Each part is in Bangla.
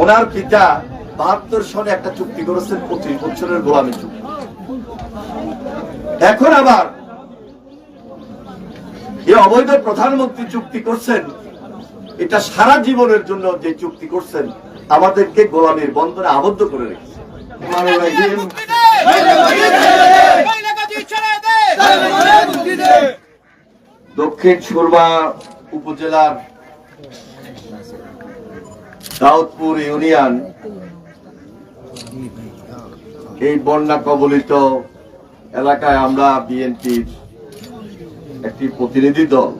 ওনার পিতা বাহাত্তর সনে একটা চুক্তি করেছেন, পঁচিশ বছরের গোলামী চুক্তি। এখন আবার এই অবৈধ প্রধানমন্ত্রী চুক্তি করছেন, এটা সারা জীবনের জন্য যে চুক্তি করছেন, আমাদেরকে গোলামীর বন্ধনে আবদ্ধ করে রেখেছে। দক্ষিণ সুরমা উপজেলার দাউদপুর ইউনিয়ন এই বন্যা কবলিত এলাকায় আমরা বিএনপির একটি প্রতিনিধি দল,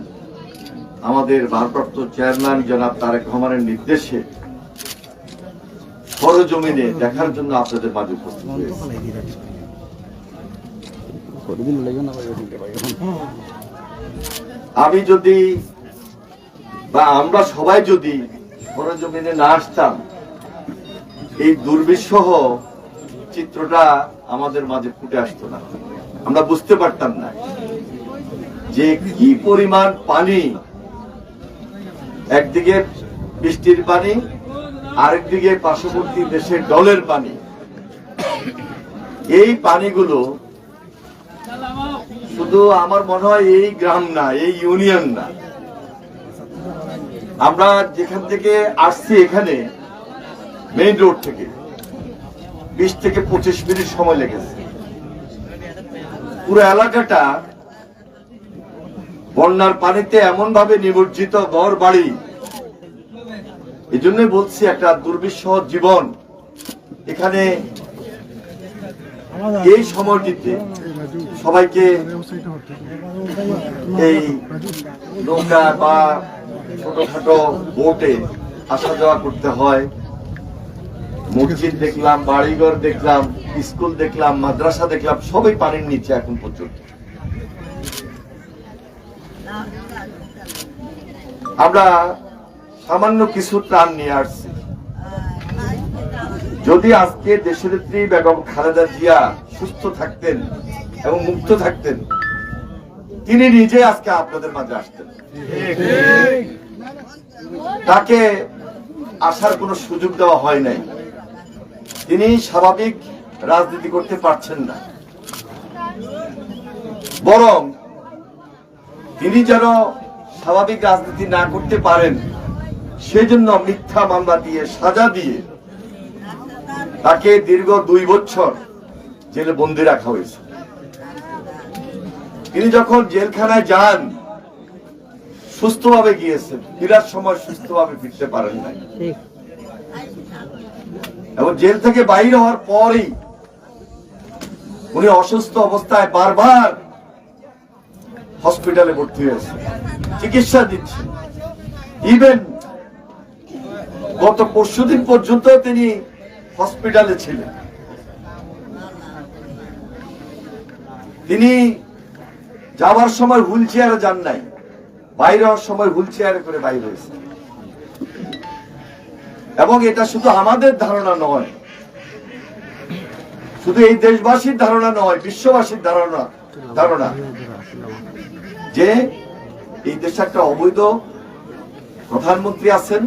আমাদের ভারপ্রাপ্ত চেয়ারম্যান জনাব তারেক রহমানের নির্দেশে সরজমিনে দেখার জন্য আপনাদের মাঝে আমি যদি বা আমরা সবাই যদি সরজমিনে না আসতাম, এই দুর্বিষহ চিত্রটা আমাদের মাঝে ফুটে আসতো না। আমরা বুঝতে পারতাম না যে কি পরিমাণ পানি, একদিকে বৃষ্টির পানি, আরেকদিকে পার্শ্ববর্তী দেশের ডলের পানি। এই পানিগুলো শুধু আমার মনে হয় এই গ্রাম না, এই ইউনিয়ন না। আমরা যেখান থেকে আসছি এখানে মেইন রোড থেকে, বিশ থেকে পঁচিশ মিনিট সময় লেগেছে। পুরো এলাকাটা বন্যার পানিতে এমন ভাবে নিমজ্জিত ঘর বাড়ি। এই জন্যই বলছি, একটা দুর্বিষহ জীবন। এখানে এই সময়টিতে সবাইকে এই নৌকা বা ছোটখাটো বোটে আসা যাওয়া করতে হয়। মসজিদ দেখলাম, বাড়িঘর দেখলাম স্কুল দেখলাম, মাদ্রাসা দেখলাম, সবই পানির নিচে এখন পর্যন্ত। আমরা সামান্য কিছু ত্রাণ নিয়ে আসছি। যদি আজকে দেশনেত্রী বেগম খালেদা জিয়া সুস্থ থাকতেন এবং মুক্ত থাকতেন, তিনি নিজে আজকে আপনাদের মাঝে আসতেন। তাকে আসার কোনো সুযোগ দেওয়া হয় নাই। তিনি স্বাভাবিক রাজনীতি করতে পারছেন না। বরং তিনি যেন স্বাভাবিক রাজনীতি না করতে পারেন, সেজন্য মিথ্যা মামলা দিয়ে সাজা দিয়ে তাকে দীর্ঘ দুই বছর জেলে বন্দি রাখা হয়েছে। তিনি যখন জেলখানায় যান সুস্থভাবে গিয়েছেন। ফিরার সময় সুস্থভাবে ফিরতে পারেন নাই। এবং জেল থেকে বাইরে হওয়ার পরই উনি অসুস্থ অবস্থায় বারবার হসপিটালে ভর্তি হয়েছে চিকিৎসা দিচ্ছে ইভেন গত পরশুদিন পর্যন্ত তিনি হসপিটালে ছিলেন। তিনি যাওয়ার সময় হুইল চেয়ারে যান নাই। বাইরে হওয়ার সময় হুইল চেয়ারে করে বাইরে হয়েছে। এবং এটা শুধু আমাদের ধারণা নয়, শুধু এই দেশবাসীর ধারণা নয়, বিশ্ববাসীর ধারণা ধারণা যে এই দেশে একটা অবৈধ প্রধানমন্ত্রী আছেন,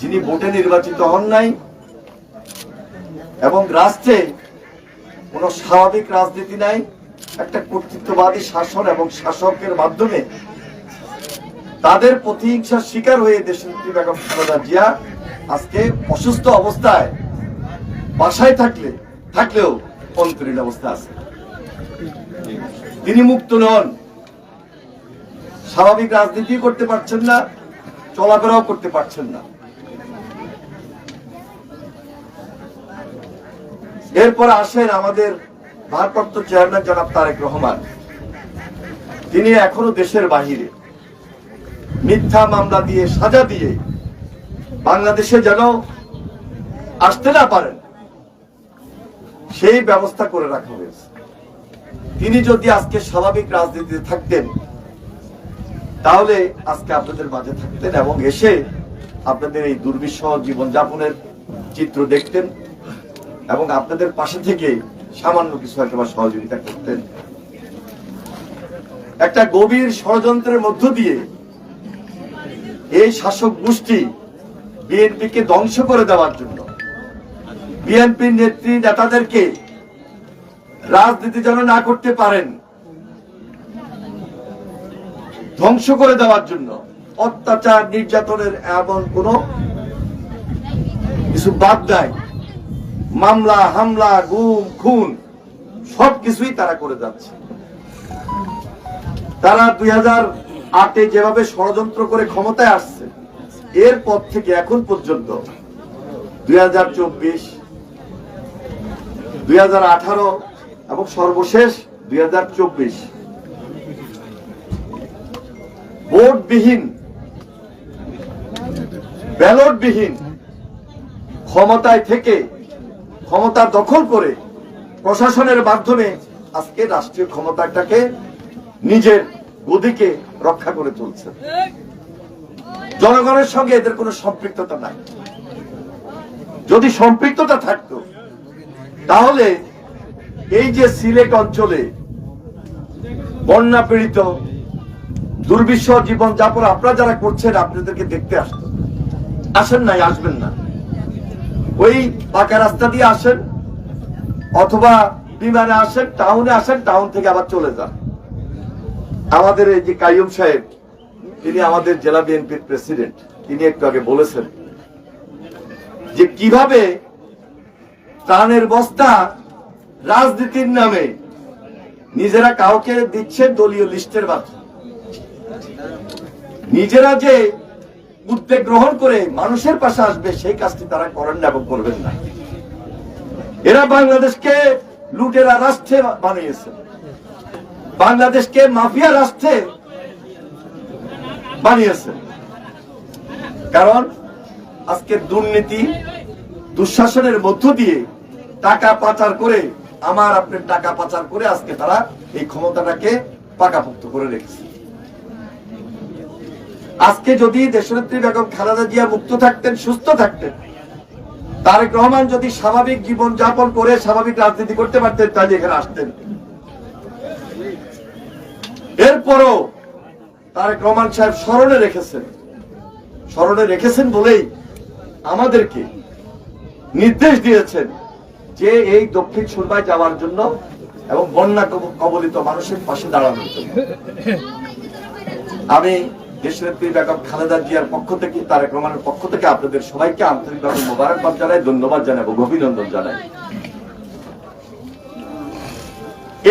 যিনি ভোটে নির্বাচিত হন নাই, এবং রাষ্ট্রে কোন স্বাভাবিক রাজনীতি নাই, একটা কর্তৃত্ববাদী শাসন এবং শাসকের মাধ্যমে তাদের প্রতিহিংসার শিকার হয়ে দেশনেত্রী বেগম খালেদা জিয়া আজকে অসুস্থ অবস্থায় বাসায় থাকলে, থাকলেও অন্তরীণ অবস্থা আছে। তিনি মুক্ত নন। স্বাভাবিক রাজনীতি করতে পারছেন না, চলাফেরাও করতে পারছেন না। এরপর আসেন আমাদের ভারপ্রাপ্ত চেয়ারম্যান জনাব তারেক রহমান। তিনি এখনও দেশের বাহিরে। মিথ্যা মামলা দিয়ে সাজা দিয়ে বাংলাদেশে যেন আসতে না পারেন, সেই ব্যবস্থা করে রাখা হয়েছে। তিনি যদি আজকে স্বাভাবিক রাজনীতিতে থাকতেন, তাহলে আজকে আপনাদের মাঝে থাকতেন এবং এসে আপনাদের এই দুর্বিষহ জীবনযাপনের চিত্র দেখতেন এবং আপনাদের পাশে থেকে সামান্য কিছু একটা সহযোগিতা করতেন। একটা গভীর ষড়যন্ত্রের মধ্য দিয়ে এই শাসক গোষ্ঠী বিএনপিকে ধ্বংস করে দেওয়ার জন্য। বিএনপির নেত্রী নেতাদেরকে রাজনীতি যেন না করতে পারেন, ধ্বংস করে দেওয়ার জন্য। অত্যাচার, নির্যাতনের এমন কোন কিছু বাদ দেয়। মামলা, হামলা, গুম, খুন, সবকিছুই তারা করে যাচ্ছে। তারা দুই হাজার আটে যেভাবে ষড়যন্ত্র করে ক্ষমতায় আসছে এরপর থেকে এখন পর্যন্ত দুই হাজার চব্বিশ, দুই হাজার আঠারো এবং সর্বশেষ দুই হাজার চব্বিশ ভোটবিহীন, ব্যালটবিহীন ক্ষমতায় থেকে ক্ষমতা দখল করে প্রশাসনের মাধ্যমে আজকে রাষ্ট্রীয় ক্ষমতাটাকে নিজের গদিকে রক্ষা করে চলছে। জনগণের সঙ্গে এদের কোনো সম্পৃক্ততা নাই। যদি সম্পৃক্ততা থাকতো, তাহলে এই যে সিলেট অঞ্চলে বন্যা পীড়িত দুর্বিষহ জীবন যাপন আপনারা যারা করছেন, আপনাদেরকে দেখতে আসতো আসেন নাই, আসবেন না। ওই পাকা রাস্তা দিয়ে আসেন, অথবা বিমানে আসেন, টাউনে আসেন, টাউন থেকে আবার চলে যান। আমাদের এই যে কাইয়ুম সাহেব, তিনি আমাদের জেলা বিএনপির প্রেসিডেন্ট, তিনি একটু আগে বলেছেন যে কীভাবে ত্রাণের বস্তা রাজনীতির নামে নিজেরা কাউকে দিচ্ছে দলীয় লিস্টের মাধ্যমে। নিজেরা যে উদ্যোগ গ্রহণ করে মানুষের পাশে আসবে, সেই কাজটি তারা করেন না এবং করবেন না। এরা বাংলাদেশকে লুটেরা রাষ্ট্রে বানিয়েছে। বাংলাদেশকে মাফিয়া রাষ্ট্রে বানিয়েছে। কারণ আজকে দুর্নীতি, দুঃশাসনের মধ্য দিয়ে টাকা পাচার করে, আমার আপনার টাকা পাচার করে আজকে তারা এই ক্ষমতাটাকে পাকাপোক্ত করে রেখেছে। আজকে যদি দেশনেত্রী বেগম খালেদা জিয়া মুক্ত থাকতেন, সুস্থ থাকতেন, তারেক রহমান যদি স্বাভাবিক জীবন যাপন করে স্বাভাবিক রাজনীতি করতে পারতেন, তাহলে এখানে আসতেন। এরপরও তারেক রহমান সাহেব স্মরণে রেখেছেন। স্মরণে রেখেছেন বলেই আমাদেরকে নির্দেশ দিয়েছেন যে এই দক্ষিণ সুরমায় যাওয়ার জন্য এবং বন্যা কবলিত মানুষের পাশে দাঁড়ানোর জন্য। আমি দেশনেত্রী বেগম খালেদা জিয়ার পক্ষ থেকে, তারেক রহমানের পক্ষ থেকে আপনাদের সবাইকে আন্তরিকভাবে মোবারকবাদ জানাই, ধন্যবাদ জানাই এবং অভিনন্দন জানাই।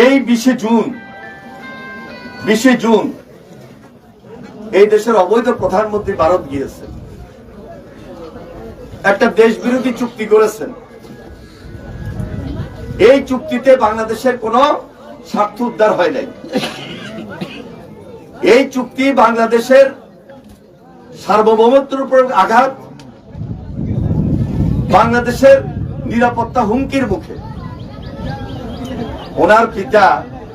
এই বিশে জুন বিশে জুন এই দেশের অবৈধ প্রধানমন্ত্রী ভারত গিয়েছেন। একটা দেশ বিরোধী চুক্তি করেছেন। এই চুক্তিতে বাংলাদেশের কোন স্বার্থ উদ্ধার হয় নাই। এই চুক্তি বাংলাদেশের সার্বভৌমত্বের উপর আঘাত, বাংলাদেশের নিরাপত্তা হুমকির মুখে। ওনার পিতা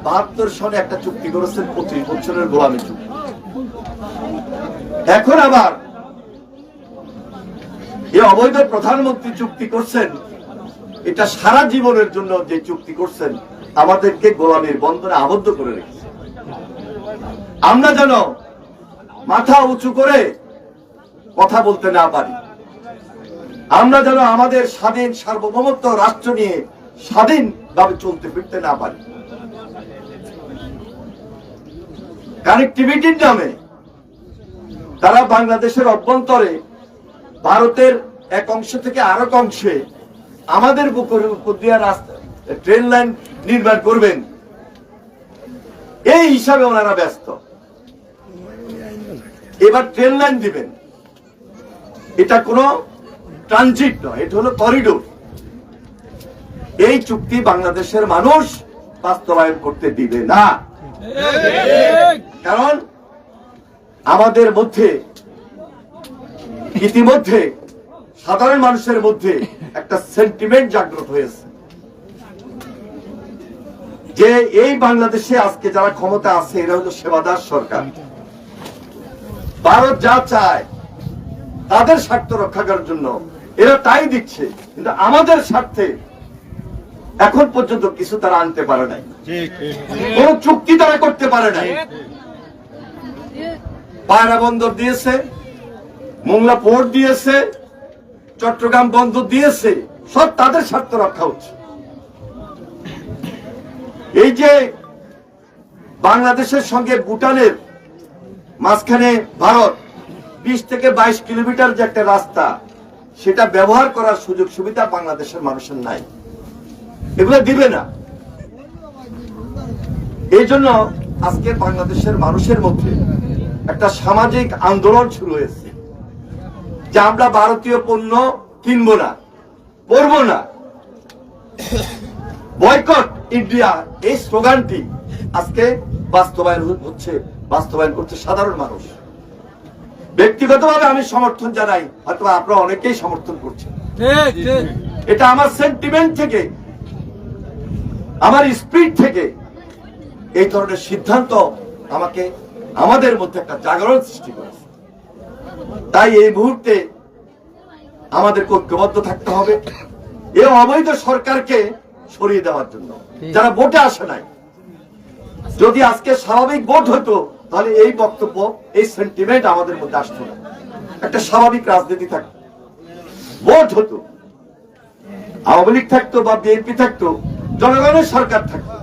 বাহাত্তর সনে একটা চুক্তি করেছেন, পঁচিশ বছরের গোলামী চুক্তি। এখন আবার এই অবৈধ প্রধানমন্ত্রী চুক্তি করছেন, এটা সারা জীবনের জন্য যে চুক্তি করছেন, আমাদেরকে গোলামীর বন্ধনে আবদ্ধ করে রেখেছে। আমরা যেন মাথা উঁচু করে কথা বলতে না পারি। আমরা যেন আমাদের স্বাধীন সার্বভৌমত্ব রাষ্ট্র নিয়ে স্বাধীন ভাবে চলতে ফিরতে না পারি। কানেক্টিভিটির নামে তারা বাংলাদেশের অভ্যন্তরে ভারতের এক অংশ থেকে আরেক অংশে আমাদের উপর দিয়ে রাস্তা, ট্রেন লাইন নির্মাণ করবেন। এই হিসাবে ওনারা ব্যস্ত। এবার ট্রেন লাইন দিবেন। এটা কোনো ট্রানজিট নয়, এটা হলো করিডোর। এই চুক্তি বাংলাদেশের মানুষ বাস্তবায়ন করতে দিবে না। কারণ আমাদের মধ্যে, ইতিমধ্যে, সাধারণ মানুষের মধ্যে একটা সেন্টিমেন্ট জাগ্রত হয়েছে। যে এই বাংলাদেশে আজকে যারা ক্ষমতা আছে, এরা হলো সেবাদার সরকার। ভারত যা চায়, তাদের স্বার্থ রক্ষা করার জন্য এরা তাই দিচ্ছে। কিন্তু আমাদের স্বার্থে এখন পর্যন্ত কিছু তারা আনতে পারে নাই। কোন চুক্তি তারা করতে পারে নাই। পায়রা বন্দর দিয়েছে মোংলা পোর্ট দিয়েছে চট্টগ্রাম বন্দর দিয়েছে সব তাদের স্বার্থ রক্ষা হচ্ছে। এই যে বাংলাদেশের সঙ্গে ভুটানের মাঝখানে ভারত বিশ থেকে বাইশ কিলোমিটার যে একটা রাস্তা সেটা ব্যবহার করার সুযোগ সুবিধা বাংলাদেশের মানুষের নাই। এগুলো দিবে না। এই জন্য আজকে বাংলাদেশের মানুষের মধ্যে একটা সামাজিক আন্দোলন শুরু হয়েছে। যে আমরা ভারতীয় পণ্য কিনবো না পরবো না। বয়কট ইন্ডিয়া এই স্লোগানটি আজকে বাস্তবায়ন হচ্ছে বাস্তবায়ন করছে সাধারণ মানুষ। ব্যক্তিগতভাবে আমি সমর্থন জানাই হয়তো আপনারা অনেকেই সমর্থন করছেন। এটা আমার সেন্টিমেন্ট থেকে আমার স্পিড থেকে এই ধরনের সিদ্ধান্ত আমাকে আমাদের মধ্যে একটা জাগরণ সৃষ্টি করেছে। তাই এই মুহূর্তে আমাদের ঐক্যবদ্ধ থাকতে হবে এই অবৈধ সরকারকে সরিয়ে দেওয়ার জন্য। যারা ভোটে আসে নাই যদি আজকে স্বাভাবিক ভোট হতো তাহলে এই বক্তব্য এই সেন্টিমেন্ট আমাদের মধ্যে আসতো না। একটা স্বাভাবিক রাজনীতি থাকতো। ভোট হতো। আওয়ামী লীগ থাকতো বা বিএনপি থাকতো জনগণের সরকার থাকতো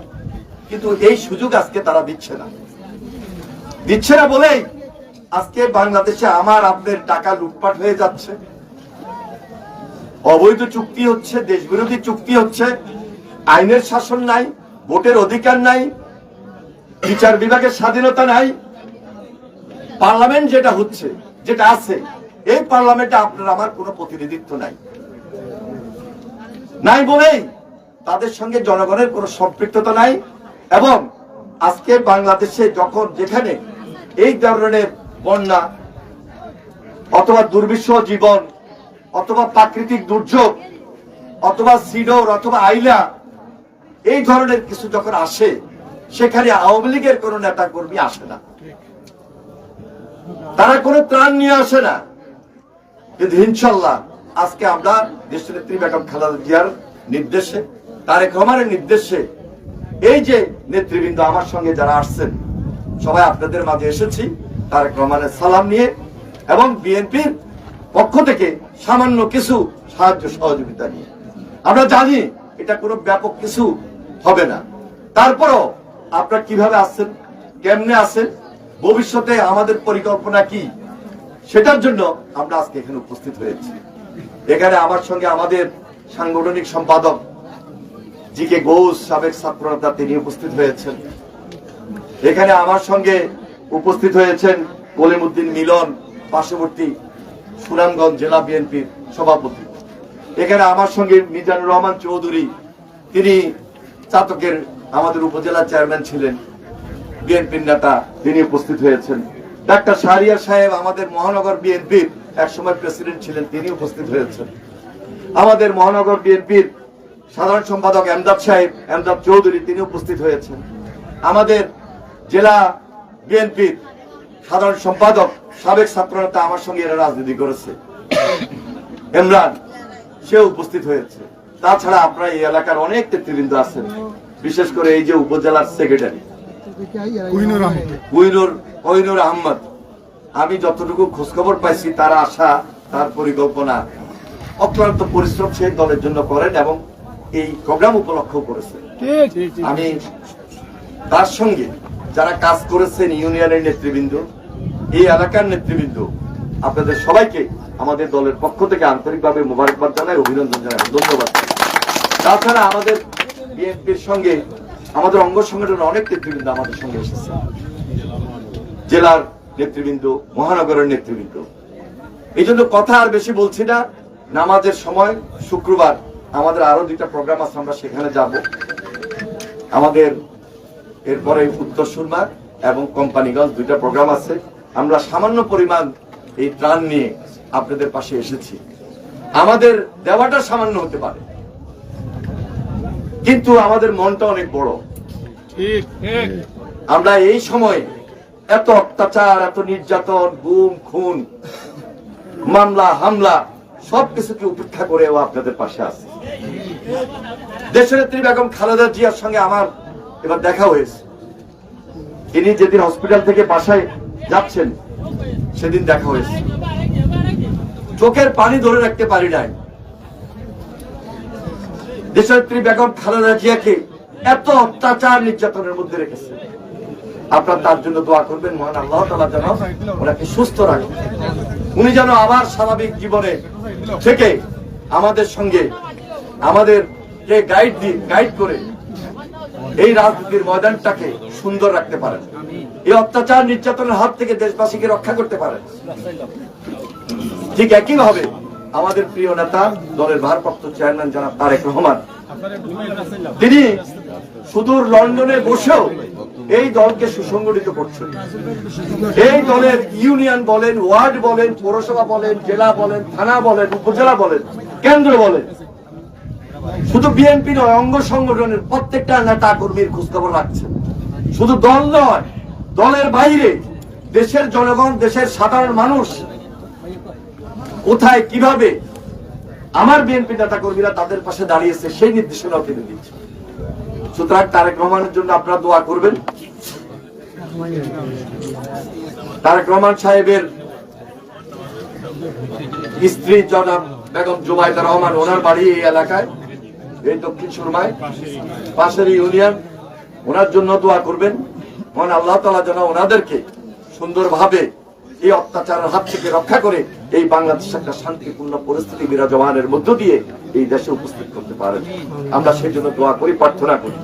কিন্তু এই সুযোগ আজকে তারা দিচ্ছে না। দিচ্ছে না বলেই আজকে বাংলাদেশে আমার আপনার টাকা লুটপাট হয়ে যাচ্ছে। অবৈধ চুক্তি হচ্ছে, দেশবিরোধী চুক্তি হচ্ছে, আইনের শাসন নাই, ভোটের অধিকার নাই, বিচার বিভাগের স্বাধীনতা নাই। পার্লামেন্ট যেটা হচ্ছে, যেটা আছে, এই পার্লামেন্টে আপনার আমার কোনো প্রতিনিধিত্ব নাই। নাই বলেই তাদের সঙ্গে জনগণের কোনো সম্পৃক্ততা নাই এবং আজকে বাংলাদেশে যখন যেখানে এই ধরনের বন্যা অথবা দুর্বিষহ জীবন অথবা প্রাকৃতিক দুর্যোগ অথবা সিডোর অথবা আইলা, এই ধরনের কিছু যখন আসে, সেখানে আওয়ামী লীগের কোন নেতা কর্মী আসে না। তারা কোনো ত্রাণ নিয়ে আসে না। কিন্তু ইনশাল্লাহ আজকে আমরা দেশনেত্রী বেগম খালেদা জিয়ার নির্দেশে তারেক রহমানের নির্দেশে এই যে নেতৃবৃন্দ আমার সঙ্গে যারা আসছেন, সবাই আপনাদের মাঝে এসেছি তারেক রহমানের সালাম নিয়ে এবং বিএনপির পক্ষ থেকে সামান্য কিছু সাহায্য সহযোগিতা নিয়ে। আমরা জানি এটা কোনো ব্যাপক কিছু হবে না। তারপরও আপনারা কীভাবে আসছেন, কেমনে আসেন ভবিষ্যতে আমাদের পরিকল্পনা কি, সেটার জন্য আমরা আজকে এখানে উপস্থিত হয়েছি। এখানে আমার সঙ্গে আমাদের সাংগঠনিক সম্পাদক জি কে সাবেক ছাত্রনেতা তিনি উপস্থিত হয়েছেন। এখানে আমার সঙ্গে উপস্থিত হয়েছেন কলিমুদ্দিন মিলন, পার্শ্ববর্তী সুনামগঞ্জ জেলা বিএনপির সভাপতি। এখানে আমার সঙ্গে মিজানুর রহমান চৌধুরী, তিনি চাতকের আমাদের উপজেলা চেয়ারম্যান ছিলেন। বিএনপির নেতা তিনি উপস্থিত হয়েছেন। ডাক্তার শাহরিয়ার সাহেব আমাদের মহানগর বিএনপির একসময় প্রেসিডেন্ট ছিলেন, তিনি উপস্থিত হয়েছেন। আমাদের মহানগর বিএনপির সাধারণ সম্পাদক এমদাদ সাহেব এমদাদ চৌধুরী তিনি উপস্থিত হয়েছেন। আমাদের জেলা বিএনপির সাধারণ সম্পাদক সাবেক ছাত্রনেতা আমার সঙ্গে এরা রাজনীতি করেছে। ইমরান সে উপস্থিত হয়েছে। তাছাড়া আপনারা এই এলাকার অনেক নেতৃবৃন্দ আছেন বিশেষ করে এই যে উপজেলার সেক্রেটারি। কুইনুর আহমেদ। কুইনুর কইনুর আহমদ। আমি যতটুকু খোঁজখবর পাইছি তার আশা তার পরিকল্পনা অক্লান্ত পরিশ্রম সেই দলের জন্য করেন এবং এই প্রোগ্রাম উপলক্ষ ঠিক। আমি তার সঙ্গে যারা কাজ করেছেন ইউনিয়নের নেতৃবৃন্দ এই এলাকার নেতৃবৃন্দ আপনাদের সবাইকে আমাদের দলের পক্ষ থেকে আন্তরিকভাবে মোবারকবাদ জানাই অভিনন্দন জানাই ধন্যবাদ। তাছাড়া আমাদের বিএনপির সঙ্গে আমাদের অঙ্গ সংগঠনের অনেক নেতৃবৃন্দ আমাদের সঙ্গে এসেছে। জেলার নেতৃবৃন্দ মহানগরের নেতৃবৃন্দ। এই জন্য কথা আর বেশি বলছি না। নামাজের সময় শুক্রবার আমাদের আরও দুইটা প্রোগ্রাম আছে আমরা সেখানে যাব। আমাদের এরপরে উত্তর সুরমা এবং কোম্পানিগঞ্জ দুইটা প্রোগ্রাম আছে। আমরা সামান্য পরিমাণ এই ত্রাণ নিয়ে আপনাদের পাশে এসেছি। আমাদের দেওয়াটা সামান্য হতে পারে। কিন্তু আমাদের মনটা অনেক বড়। আমরা এই সময় এত অত্যাচার এত নির্যাতন গুম খুন মামলা হামলা সবকিছুকে উপেক্ষা করেও আপনাদের পাশে আছে। দেশনেত্রী বেগম খালেদা জিয়ার সঙ্গে আমার এবার দেখা হয়েছে। তিনি যেদিন হসপিটাল থেকে বাসায় যাচ্ছেন, সেদিন দেখা হয়েছে। চোখের পানি ধরে রাখতে পারি নাই। দেশনেত্রী বেগম খালেদা জিয়াকে এত অত্যাচার নির্যাতনের মধ্যে রেখেছে। আপনার তার জন্য দোয়া করবেন, মহান আল্লাহ তালা যেন ওনাকে সুস্থ রাখে। উনি যেন আবার স্বাভাবিক জীবনে থেকে আমাদের সঙ্গে আমাদের কে গাইড দিয়ে গাইড করে এই রাজনীতির ময়দানটাকে সুন্দর রাখতে পারেন। এই অত্যাচার নির্যাতনের হাত থেকে দেশবাসীকে রক্ষা করতে পারেন। ঠিক একই ভাবে আমাদের প্রিয় নেতা, দলের ভারপ্রাপ্ত চেয়ারম্যান জনাব তারেক রহমান, তিনি সুদূর লন্ডনে বসেও এই দলকে সুসংগঠিত করছেন। এই দলের ইউনিয়ন বলেন, ওয়ার্ড বলেন, পৌরসভা বলেন, জেলা বলেন, থানা বলেন, উপজেলা বলেন, কেন্দ্র বলেন। শুধু বিএনপি নয়, অঙ্গ সংগঠনের প্রত্যেকটা নেতা কর্মীর খোঁজখবর রাখছেন শুধু দল নয়, দলের বাইরে দেশের জনগণ, দেশের সাধারণ মানুষ কোথায়, কীভাবে আমার বিএনপি নেতা কর্মীরা তাদের পাশে দাঁড়িয়েছে, সেই নির্দেশনাও তিনি দিচ্ছেন সুতরাং তারেক রহমানের জন্য আপনারা দোয়া করবেন। তারেক রহমান সাহেবের স্ত্রী জনাব বেগম জুবাইদা রহমান, ওনার বাড়ি এই এলাকায়। এই দক্ষিণ সুরমায়, পাশের ইউনিয়ন, ওনার জন্য দোয়া করবেন। মহান আল্লাহ তালা যেন ওনাদেরকে সুন্দরভাবে এই অত্যাচারের হাত থেকে রক্ষা করে এই বাংলাদেশ একটা শান্তিপূর্ণ পরিস্থিতি বিরাজমানের মধ্য দিয়ে এই দেশে উপস্থিত করতে পারেন। আমরা সেই জন্য দোয়া করি, প্রার্থনা করি।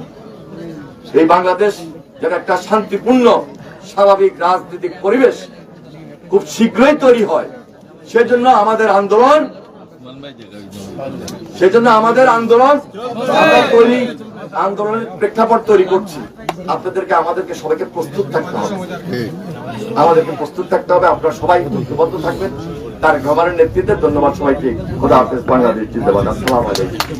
এই বাংলাদেশ যেন একটা শান্তিপূর্ণ, স্বাভাবিক রাজনৈতিক পরিবেশ খুব শীঘ্রই তৈরি হয়। সেজন্য আমাদের আন্দোলন সেজন্য আমাদের আন্দোলন তৈরি, আন্দোলনের প্রেক্ষাপট তৈরি করছি। আপনাদেরকে, আমাদেরকে সবাইকে প্রস্তুত থাকতে হবে। আমাদেরকে প্রস্তুত থাকতে হবে। আপনারা সবাই ঐক্যবদ্ধ থাকবেন। তার গভর্নমেন্টের নেতৃত্বে ধন্যবাদ সবাইকে। খোদা হাফেজ, বাংলাদেশ জিন্দাবাদ। আসসালাম আলাইকুম।